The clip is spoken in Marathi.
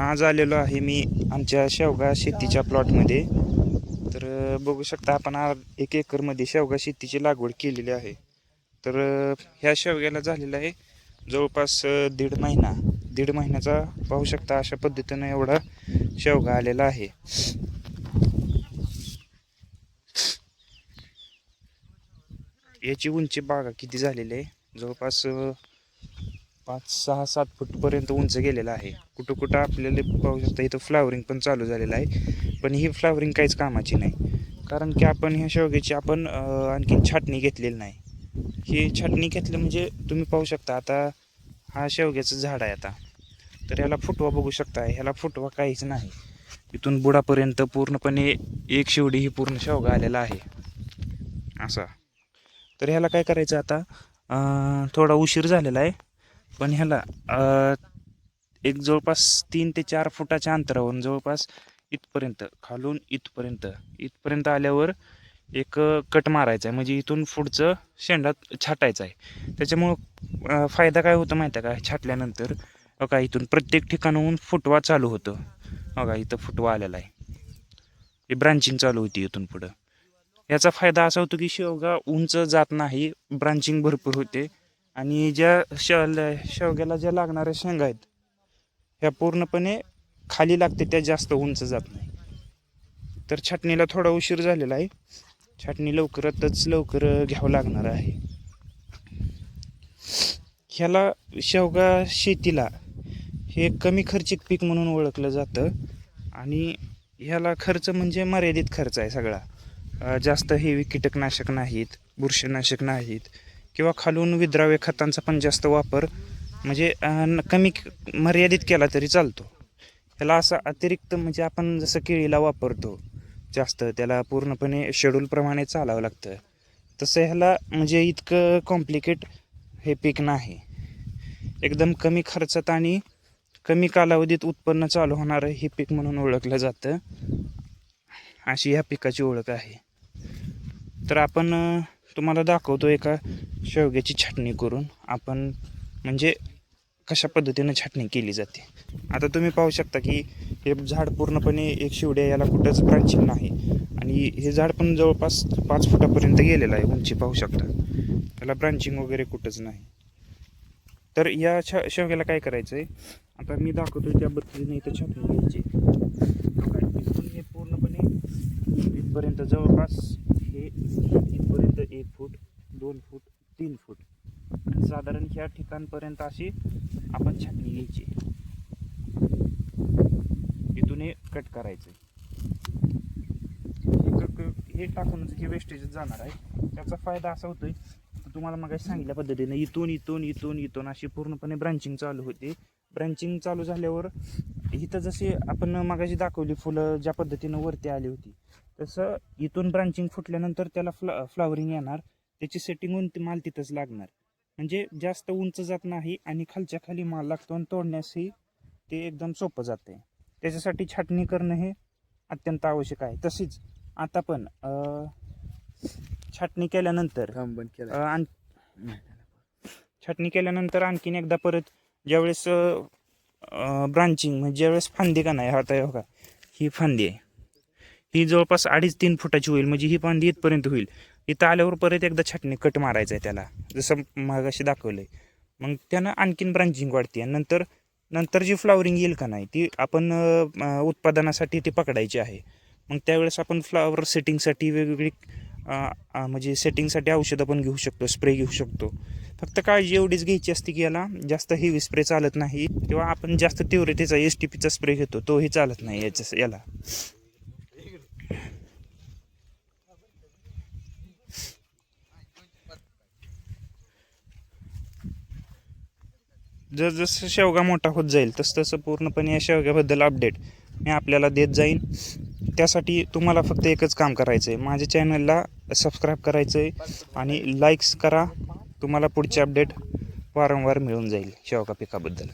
आज आलेलो आहे मी आमच्या शेवगा शेतीच्या प्लॉटमध्ये. तर बघू शकता आपण एक एकरमध्ये शेवगा शेतीची लागवड केलेली आहे. तर ह्या शेवग्याला झालेला आहे जवळपास दीड महिना. दीड महिन्याचा पाहू शकता अशा पद्धतीनं एवढा शेवगा आलेला आहे. याची उंची बागा किती झालेली आहे? जवळपास पाच सहा सात फूटपर्यंत उंच गेलेलं आहे. कुठं कुठं आपल्याला पाहू शकता इथं फ्लावरिंग पण चालू झालेलं आहे. पण ही फ्लावरिंग काहीच कामाची नाही. कारण की आपण ह्या शेवग्याची आपण आणखी आणखीन छाटणी घेतलेली नाही. ही छाटणी घेतली म्हणजे तुम्ही पाहू शकता आता हा शेवग्याचं झाड आहे आता. तर ह्याला फुटवा बघू शकता ह्याला फुटवा काहीच नाही. इथून बुडापर्यंत पूर्णपणे एक शेवडी ही पूर्ण शेवगा आलेला आहे. असा. तर ह्याला काय करायचं आता? थोडा उशीर झालेला आहे. पण ह्याला एक जवळपास तीन ते चार फुटाच्या अंतरावरून जवळपास इथपर्यंत खालून इथपर्यंत इथपर्यंत आल्यावर एक कट मारायचा आहे म्हणजे इथून पुढचं शेंडात छाटायचं आहे त्याच्यामुळं फायदा काय होतो माहिती आहे का? छाटल्यानंतर बघा इथून प्रत्येक ठिकाणाहून फुटवा चालू होतं. बघा इथं फुटवा आलेला आहे हे ब्रांचिंग चालू होती इथून पुढं. याचा फायदा असा होतो की शेवगा उंच जात नाही ब्रांचिंग भरपूर होते. आणि ज्या शेव शेवग्याला ज्या लागणाऱ्या शेंगा आहेत ह्या पूर्णपणे खाली लागते त्या जास्त उंच जात नाही. तर छाटणीला थोडा उशीर झालेला आहे. छाटणी लवकरातच लवकर घ्यावं लागणार आहे. ह्याला शेवगा शेतीला हे कमी खर्चिक पीक म्हणून ओळखलं जातं. आणि ह्याला खर्च म्हणजे मर्यादित खर्च आहे सगळा. जास्त हेवी कीटकनाशक नाहीत बुरशीनाशक नाहीत. किंवा खालून विद्राव्य खतांचा पण जास्त वापर म्हणजे न- कमी मर्यादित केला तरी चालतो. ह्याला असा अतिरिक्त म्हणजे आपण जसं केळीला वापरतो जास्त त्याला पूर्णपणे शेड्यूलप्रमाणे चालावं लागतं. तसं ह्याला म्हणजे इतकं कॉम्प्लिकेट हे पीक नाही. एकदम कमी खर्चात आणि कमी कालावधीत उत्पन्न चालू होणारं हे पीक म्हणून ओळखलं जातं. अशी ह्या पिकाची ओळख आहे. तर आपण तुम्हाला दाखवतो एका शेवग्याची छाटणी करून. आपण म्हणजे कशा पद्धतीनं छाटणी केली जाते. आता तुम्ही पाहू शकता की हे झाड पूर्णपणे एक शिवड्या याला कुठंच ब्रांचिंग नाही. आणि हे झाड पण जवळपास पाच फुटापर्यंत गेलेलं आहे उंची पाहू शकता. त्याला ब्रांचिंग वगैरे कुठंच नाही. तर या छ शेवग्याला काय करायचं आहे आता मी दाखवतो त्या पद्धतीने इथं छाटणी घ्यायची. हे पूर्णपणे इथपर्यंत जवळपास हे इथपर्यंत एक फूट दोन फूट तीन फूट. साधारण ह्या ठिकाणपर्यंत अशी आपण छाटणी घ्यायची. इथून हे कट करायचं हे टाकून क- हे हे वेस्टेज जाणार आहे त्याचा फायदा असा होतोय तुम्हाला मग सांगितल्या पद्धतीने इथून इथून इथून इथून अशी पूर्णपणे ब्रांचिंग चालू होते. ब्रांचिंग चालू झाल्यावर इथं जशी आपण मगाशी दाखवली फुलं ज्या पद्धतीनं वरती आली होती तसं इथून ब्रांचिंग फुटल्यानंतर त्याला फ्ला फ्लावरिंग येणार. त्याची सेटिंग होऊन ते माल तिथंच लागणार. म्हणजे जास्त उंच जात नाही आणि खालच्या खाली माल लागतो आणि तोडण्यासही ते एकदम सोपं जाते त्याच्यासाठी छाटणी करणं हे अत्यंत आवश्यक आहे. तशीच आता पण छाटणी केल्यानंतर छाटणी केल्यानंतर आणखीन एकदा परत ज्यावेळेस ब्रांचिंग म्हणजे ज्यावेळेस फांदी का नाही आता हे बघा ही फांदी आहे. ही जवळपास अडीच तीन फुटाची होईल म्हणजे ही फांदी इथपर्यंत होईल. इथं आल्यावर परत एकदा छाटणी कट मारायचं आहे त्याला जसं मागाशी दाखवलं आहे मग त्यानं आणखीन ब्रांचिंग वाढते आणि नंतर नंतर जी फ्लावरिंग येईल का नाही ती आपण उत्पादनासाठी ती पकडायची आहे. मग त्यावेळेस आपण फ्लावर सेटिंगसाठी वेगवेगळी म्हणजे सेटिंगसाठी औषधं पण घेऊ शकतो स्प्रे घेऊ शकतो. फक्त काळजी एवढीच घ्यायची असते की याला जास्त हेवी स्प्रे चालत नाही. किंवा आपण जास्त तीव्रतेचा एस टी पीचा स्प्रे घेतो तोही चालत नाही याच्या याला. जसजसं शेवगा मोठा होत जाईल तसं तसं पूर्णपणे या शेवग्याबद्दल अपडेट मी आपल्याला देत जाईन. त्यासाठी तुम्हाला फक्त एकच काम करायचं आहे माझ्या चॅनलला सबस्क्राईब करायचं आहे आणि लाईक्स करा. तुम्हाला पुढचे अपडेट वारंवार मिळून जाईल शेवगा पिकाबद्दल.